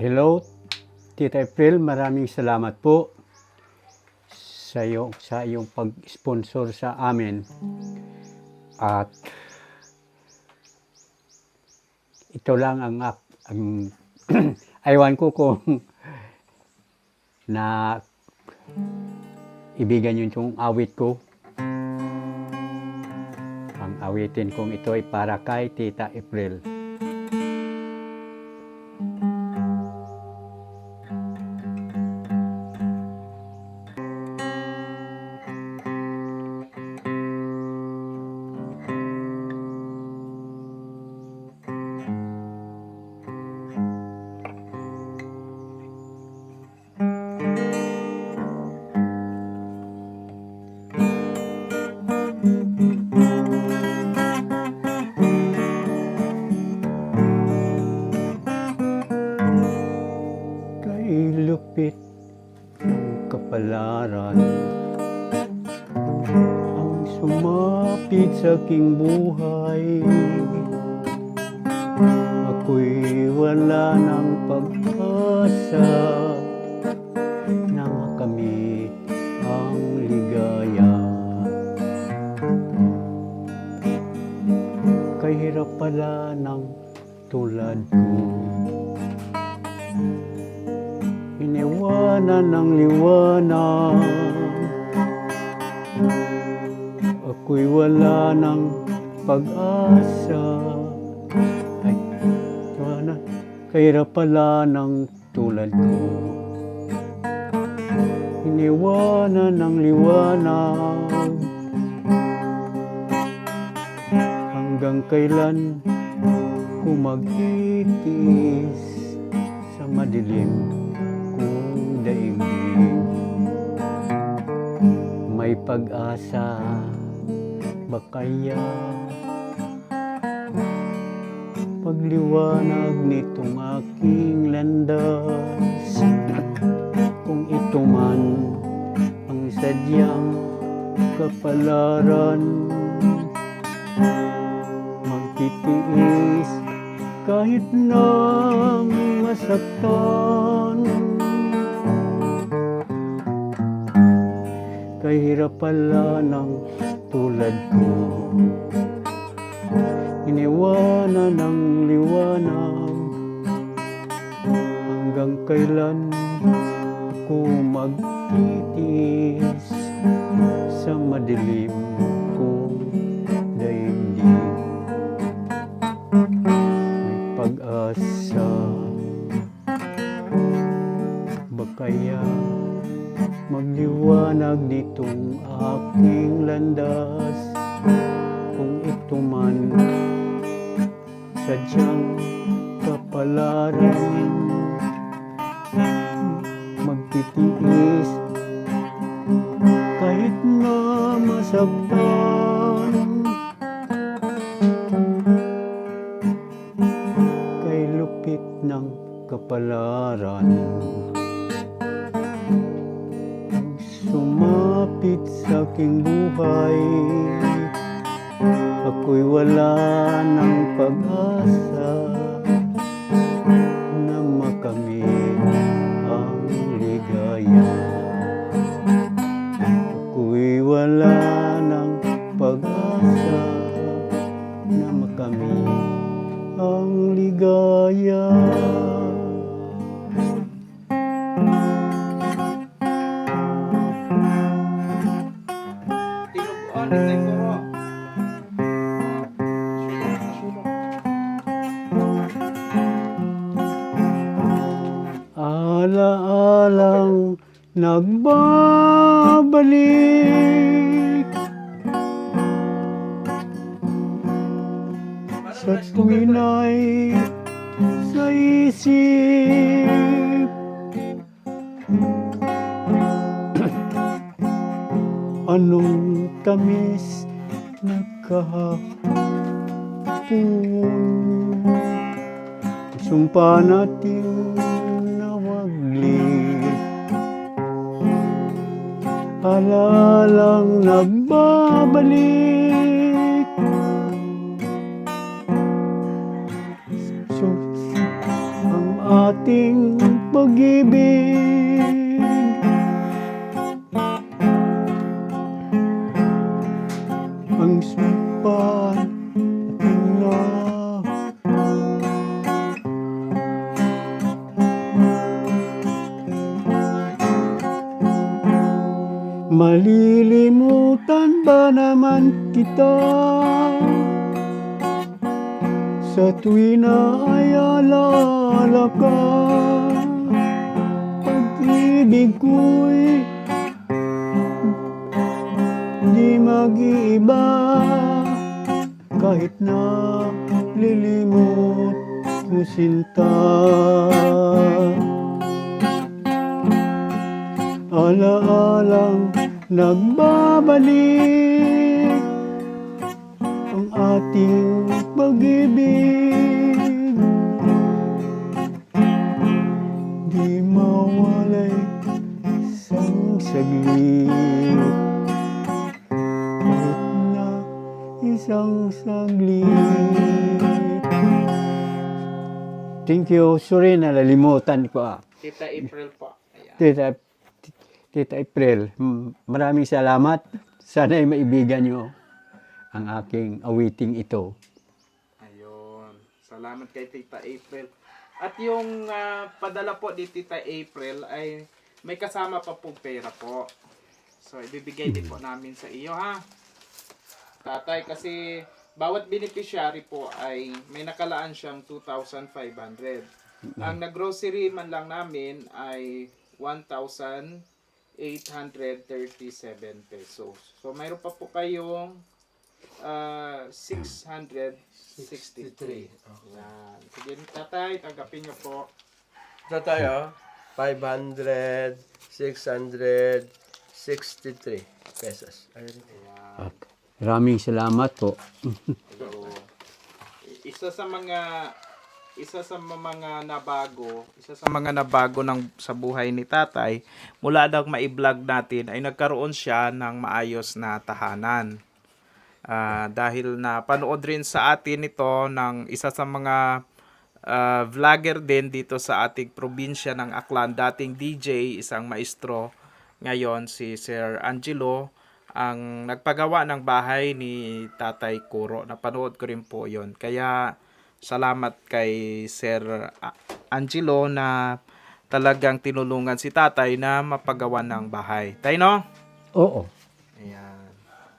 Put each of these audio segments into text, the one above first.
Hello, Tita April, maraming salamat po sa iyong, sa iyong pag-sponsor sa amin. At ito lang ang, ang aywan ko kung na ibigan yun yung awit ko. Ang awitin kong ito ay para kay Tita April. Kay lupit ng kapalaran. Ang sumapit sa aking buhay. Ako'y wala ng pag-asa Na makamit ang ligaya. Kahirap pala ng tulad ko Iniwanan ng liwanag. Ako'y wala ng pag-asa. Ay, wala Kaya pala ng tulad ko. Iniwanan ng liwanag. Hanggang kailan ko mag-itis sa madilim pag-asa ba kaya Pagliwanag nitong aking landas Kung ito man ang sadyang kapalaran. Magtitiis kahit na masaktan Kahirap pala ng tulad ko. Iniwanan ng liwanag Hanggang kailan ako magtitis Sa madilim man. Sadyang kapalaran magtitiis. Kahit na masaktan. Kay lupit ng kapalaran. Sumapit sa aking buhay wala ng pag-asa Na makamit ang ligaya Ako'y wala ng pag-asa Na makamit ang ligaya. Nagbabalik. Sa tuwin ay sa isip. Anong tamis na kahapon Sumpa natin na waglit Alalang nagbabalik. Ang ating pag-ibig Malilimutan ba naman kita? Sa tuwi na ay alala ka Pag-ibig ko'y Di mag-iiba. Kahit na lilimot mo sinta. Alaalang nagbabalik Ang ating pag-ibig Di mawalay isang saglit Kahit na isang saglit Thank you. Sorry, nalalimutan ko. ah. Tita April po. Ayan. Tita, Tita April, maraming salamat. Sana ay maibigan nyo ang aking awiting ito. Ayun. Salamat kay Tita April. At yung ah, padala po ni Tita April ay may kasama pa pong pera po. So, ibibigay din po namin sa iyo ha. Tatay, kasi bawat beneficiary po ay may nakalaan siyang 2,500. Ang nag-grocery man lang namin ay 1,837 pesos. So, mayroon pa po kayong ah, 663. Yan. Sige, tatay, tanggapin niyo po. Ito tayo, 500, 663 pesos. Ayun. At maraming salamat po. So, isa sa mga isa sa mga nabago, isa sa mga nabago ng sa buhay ni Tatay, mula daw mai-vlog natin ay nagkaroon siya ng maayos na tahanan. Ah, dahil na panood rin sa atin ito ng isa sa mga ah, vlogger din dito sa ating probinsya ng Aklan, dating DJ, isang maestro, ngayon si Sir Angelo, ang nagpagawa ng bahay ni Tatay Kuro. Napanood ko rin po yon. Kaya salamat kay Sir Angelo na talagang tinulungan si Tatay na mapagawa ng bahay. Tay no? Oo. Ayan.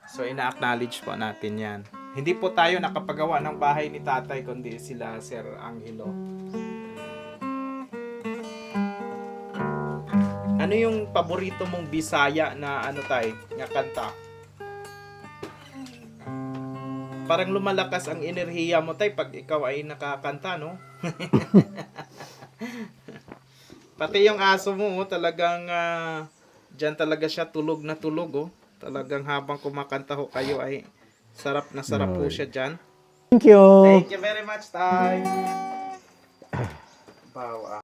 So, ina-acknowledge po natin yan. Hindi po tayo nakapagawa ng bahay ni tatay, kundi sila Sir Angelo. Ano yung paborito mong Bisaya na ano tay, nga kanta? Parang lumalakas ang enerhiya mo tay pag ikaw ay nakakanta, no? Pati yung aso mo, oh, talagang ah, Diyan talaga siya tulog na tulog oh. Talagang habang kumakanta ho kayo ay sarap na sarap po siya diyan. Thank you. Thank you very much, Tay. Ah.